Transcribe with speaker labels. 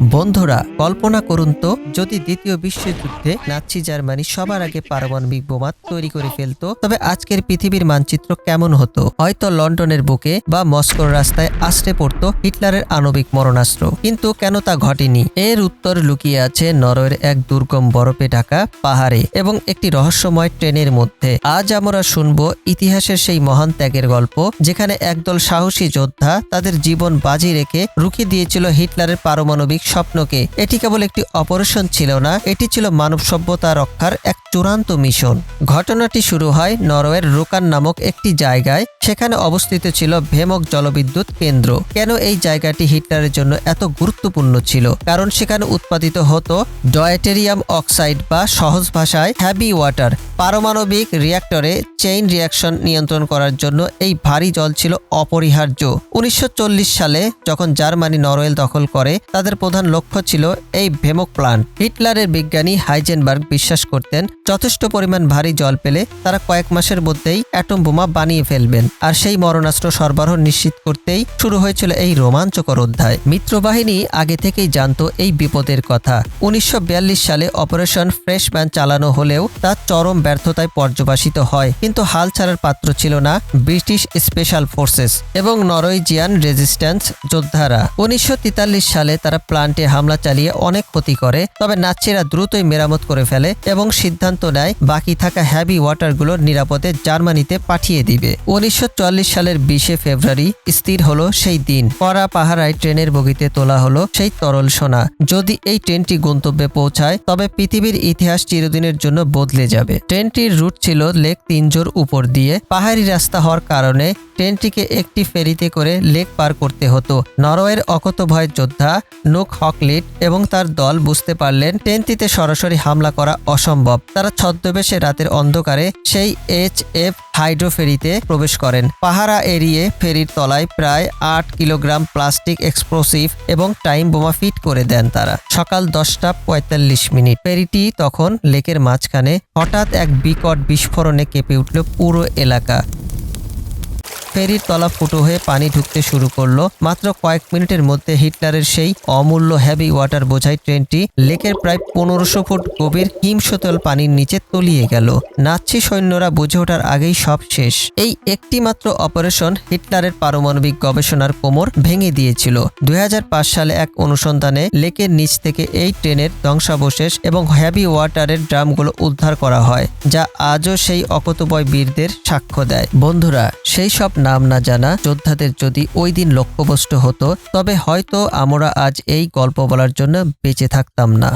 Speaker 1: বন্ধুরা, কল্পনা করুন তো, যদি দ্বিতীয় বিশ্বযুদ্ধে নাৎসি জার্মানি সবার আগে পারমাণবিক বোমা তৈরি করে ফেলতো, তবে আজকের পৃথিবীর মানচিত্র কেমন হতো? হয়তো লন্ডনের বুকে বা মস্কোর রাস্তায় আশ্রে পড়তো হিটলারের আণবিক মরণাস্ত্র। কিন্তু কেন তা ঘটেনি? এর উত্তর লুকিয়ে আছে নরওয়ের এক দুর্গম বরফে ঢাকা পাহাড়ে এবং একটি রহস্যময় ট্রেনের মধ্যে। আজ আমরা শুনব ইতিহাসের সেই মহান ত্যাগের গল্প, যেখানে একদল সাহসী যোদ্ধা তাদের জীবন বাজি রেখে রুখে দিয়েছিল হিটলারের পারমাণবিক স্বপ্নকে। এটি কেবল একটি অপারেশন ছিল না, এটি ছিল মানব সভ্যতা রক্ষার এক চূড়ান্ত মিশন। ঘটনাটি শুরু হয় নরওয়ের রোকান নামক একটি জায়গায়, সেখানে অবস্থিত ছিল ভেমক জলবিদ্যুৎ কেন্দ্র। কেন এই জায়গাটি হিটলারের জন্য এত গুরুত্বপূর্ণ ছিল? কারণ সেখানে উৎপাদিত হতো ডয়েটেরিয়াম অক্সাইড বা সহজ ভাষায় হ্যাভি ওয়াটার। পারমাণবিক রিয়াক্টরে চেইন রিয়াকশন নিয়ন্ত্রণ করার জন্য এই ভারী জল ছিল অপরিহার্য। উনিশশো চল্লিশ সালে যখন জার্মানি নরওয়েল দখল করে, তাদের প্রধান লক্ষ্য ছিল এই ভেমক প্লান্ট। হিটলারের বিজ্ঞানী হাইজেনবার্গ বিশ্বাস করতেন, যথেষ্ট পরিমাণ ভারী জল পেলে তারা কয়েক মাসের মধ্যেই অ্যাটম বোমা বানিয়ে ফেলবেন। আর সেই মরণাস্ত্র সরবরাহ নিশ্চিত করতেই শুরু হয়েছিল এই রোমাঞ্চকর অধ্যায়। মিত্রবাহিনী আগে থেকেই জানত এই বিপদের কথা। উনিশশো বিয়াল্লিশ সালে অপারেশন ফ্রেশম্যান চালানো হলেও তা চরম ব্যর্থতায় পর্যবাসিত হয়। কিন্তু হাল ছাড়ার পাত্র ছিল না ব্রিটিশ স্পেশাল ফোর্সেস এবং নরওয়েজিয়ান রেজিস্ট্যান্স যোদ্ধারা। উনিশশো সালে তারা প্লান্টে হামলা চালিয়ে অনেক ক্ষতি করে, তবে নাচিরা দ্রুতই মেরামত করে ফেলে এবং সিদ্ধান্ত নেয় বাকি থাকা হ্যাভি ওয়াটারগুলো নিরাপদে জার্মানিতে পাঠিয়ে দিবে। উনিশশো চুয়াল্লিশ সালের বিশে ফেব্রুয়ারি স্থির হলো সেই দিন। কড়া পাহারায় ট্রেনের বগিতে তোলা হলো সেই তরল সোনা। যদি এই ট্রেনটি গন্তব্যে পৌঁছায়, তবে পৃথিবীর ইতিহাস চিরদিনের জন্য বদলে যাবে। ট্রেনটির রুট ছিল লেক তিনজোর উপর দিয়ে পাহাড়ি রাস্তা হওয়ার কারণে ট্রেনটিকে একটি ফেরিতে করে লেক পার করতে হতো। নরওয়ের অকতভয় যোদ্ধা নুক হকলিট এবং তার দল বুঝতে পারলেন ট্রেনটিতে সরাসরি হামলা করা অসম্ভব। তারা ছদ্মবেশে রাতের অন্ধকারে সেই এইচ এফ হাইড্রো ফেরিতে প্রবেশ করেন। পাহারা এড়িয়ে ফেরির তলায় প্রায় আট কিলোগ্রাম প্লাস্টিক এক্সপ্লোসিভ এবং টাইম বোমা ফিট করে দেন তারা। সকাল দশটা পঁয়তাল্লিশ মিনিট। ফেরিটি তখন লেকের মাঝখানে হঠাৎ এক বিকট বিস্ফোরণে কেঁপে উঠল পুরো এলাকা। ফেরির তলা ফুটো হয়ে পানি ঢুকতে শুরু করল। মাত্র কয়েক মিনিটের মধ্যে হিটলারের সেই অমূল্য হেভি ওয়াটার বোঝাই ট্রেনটি লেকের প্রায় পনেরোশো ফুট গভীর হিমশীতল পানির নিচে তলিয়ে গেল। নাৎসি সৈন্যরা বুঝে ওঠার আগেই সব শেষ। এই একটি মাত্র অপারেশন হিটলারের পারমাণবিক গবেষণার কোমর ভেঙে দিয়েছিল। দুই হাজার পাঁচ সালে এক অনুসন্ধানে লেকের নিচ থেকে এই ট্রেনের ধ্বংসাবশেষ এবং হেভি ওয়াটারের ড্রামগুলো উদ্ধার করা হয়, যা আজও সেই অকতবয় বীরদের সাক্ষ্য দেয়। বন্ধুরা, সেই সব নাম না জানা যোদ্ধাদের যদি ওই দিন লক্ষ্যভ্রষ্ট হতো, তবে হয়তো আমরা আজ এই গল্প বলার জন্য বেঁচে থাকতাম না।